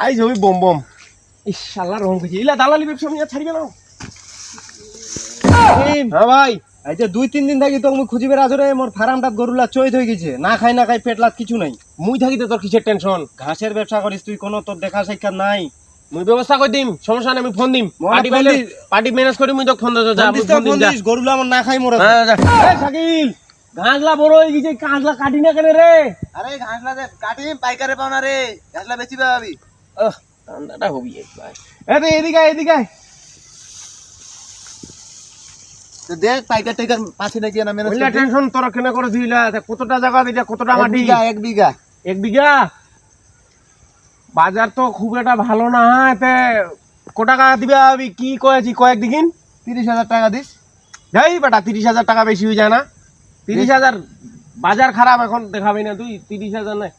আইজ হবি বম বম। ইস আল্লাহ রহম করছি ইলা দালালি ব্যবসা আমি আর ছাড়িবে না। হ্যাঁ ভাই এই যে দুই তিন দিন থাকি তো মুই খুঁজিবে রাজরে মোর ফার্মটা গরুলা চৈত হয়ে গেছে। না খাই না খাই পেট লাত কিছু নাই। মুই থাকি তো তোর কিসের টেনশন ঘাসের ব্যবসা করিস তুই কোনো তোর দেখা সাক্ষাৎ নাই। মুই ব্যবস্থা করে দিম? সমস্যা নেই আমি ফোন দিম। পার্টি পাইলে। পার্টি ম্যানেজ করে মুই তো ফোন দিতে যা ফোন দিম যা। গরুলা আমার না খাই মোরা হ্যাঁ, এই শাকিল! ঘাসলা বড় হয়ে গেছে কাঁচলা কাটি না কেন রে? আরে ঘাসলা দে কাটি পাইকারে পাও না রে। ঘাসলা বেশি পাবি। আহ, ঠান্ডাটা হবি এতে এদিকে এদিকে তো দেখ পাইকার টাইকার পাশে নাকি না ওইলা টেনশন তোরা কেন করে দিলা? কতটা জায়গা দিলা কতটা মাটি? এক বিঘা। এক বিঘা? বাজার তো খুব একটা ভালো না ক টাকা দিবে আমি কি কয়েছি? কয়েক দিন তিরিশ হাজার টাকা দিস। যাই বেটা তিরিশ হাজার টাকা বেশি হয়ে যায় না। তিরিশ হাজার বাজার খারাপ এখন দেখাবি না তুই তিরিশ হাজার নয়।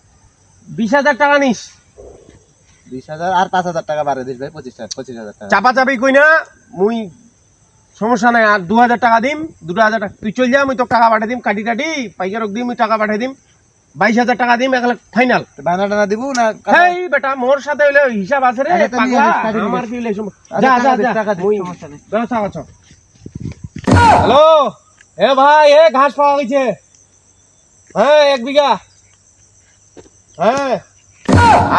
বিশ হাজার টাকা নিস। বিশ হাজার আর পাঁচ হাজার টাকা বাড়ে দিস ভাই পঁচিশ পঁচিশ হাজার টাকা। চাপা চাপি কই না মুই সমস্যা নাই আর দু হাজার টাকা দিম দুটো হাজার টাকা তুই চল যা টাকা পাঠিয়ে দিম কাটি কাটি পাইকারক দিম মুই টাকা পাঠিয়ে দিম বাইশ হাজার টাকা দিম এক লাখ ফাইনাল। বানা টানা দিব না হেই বেটা মোর সাথে হইলে হিসাব আছে রে আচ্ছা, পাগলা। আমার কি হইলে আচ্ছা, যা যা যা। ব্যবস্থা করছ। হ্যালো এ ভাই এ ঘাস পাওয়া গেছে হ্যাঁ এক বিঘা। হ্যাঁ।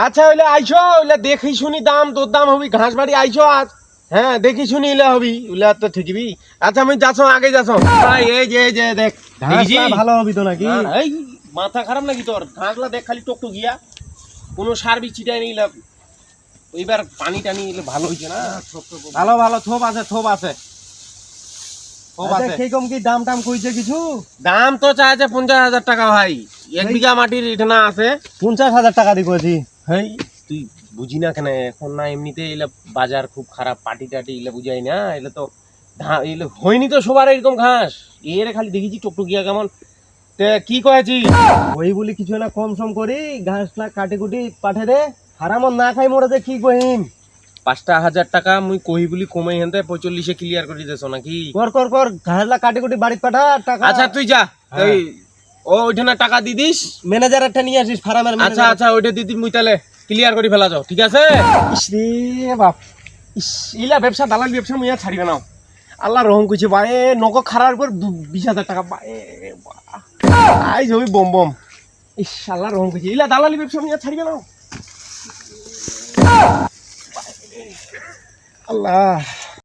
আচ্ছা হইলে আইছো হইলে দেখি শুনি দাম তোর দাম হবি ঘাস বাড়ি আইছো আজ। হ্যাঁ দেখি শুনি ইলে হবি উলে তো ঠিকবি। আচ্ছা আমি যাচ্ছ আগে যাচ্ছ। ভাই এই যে যে দেখ? ভালো হবি তো নাকি? এই মাথা খারাপ নাকি তোর? ঘাসলা দেখ খালি টকটক গিয়া। কোনো সার বি ছিটাই নিলাম এইবার পানি টানি ভালো হইছে না? ভালো ভালো থোপ আছে থোপ আছে। আচ্ছা, আছে। সেই কম কি দাম টাম কইছে কিছু? দাম তো চাইছে পঞ্চাশ হাজার টাকা ভাই। এক বিঘা মাটির এখানে আছে। পঞ্চাশ হাজার টাকা দি কইছি। হেই তুই বুঝি না কেন এখন না এমনিতে এলে বাজার খুব খারাপ পাটি টাটি এলে বুঝাই না এলে তো এলে হয়নি তো সবার এরকম ঘাস। এর খালি দেখেছি টকটকিয়া কেমন। তে কি কয়েছি ওই বলি কিছু না কম সম করি ঘাস লা কাটি কুটি পাঠে দে। হারামত না খাই মোরা যে কি কহিম? পাঁচটা হাজার টাকা মুই কহি বলি কমে হেনতে পঁয়তাল্লিশে ক্লিয়ার করে দিতেছ নাকি? কর কর কর ঘাস লা কাটি কুটি বাড়িত পাঠা টাকা। আচ্ছা তুই যা। হ্যাঁ। এই ও ওইখানে টাকা দি দিস। ম্যানেজার একটা নিয়ে আসিস ফার্মের আচ্ছা আচ্ছা ওইটা দিদি মুই তাহলে ক্লিয়ার করে ফেলা যাও ঠিক আছে? বাপ ইস ইলা ব্যবসা দালাল ব্যবসা মুই আর ছাড়িবে না। আল্লাহ রহম করছে বা এ নগ খারার পর বিশ হাজার টাকা বা এ বা। আইজ বম বম। ইস আল্লাহ রহম করছে ইলা দালালি ব্যবসা মুই আর ছাড়িবে না। আল্লাহ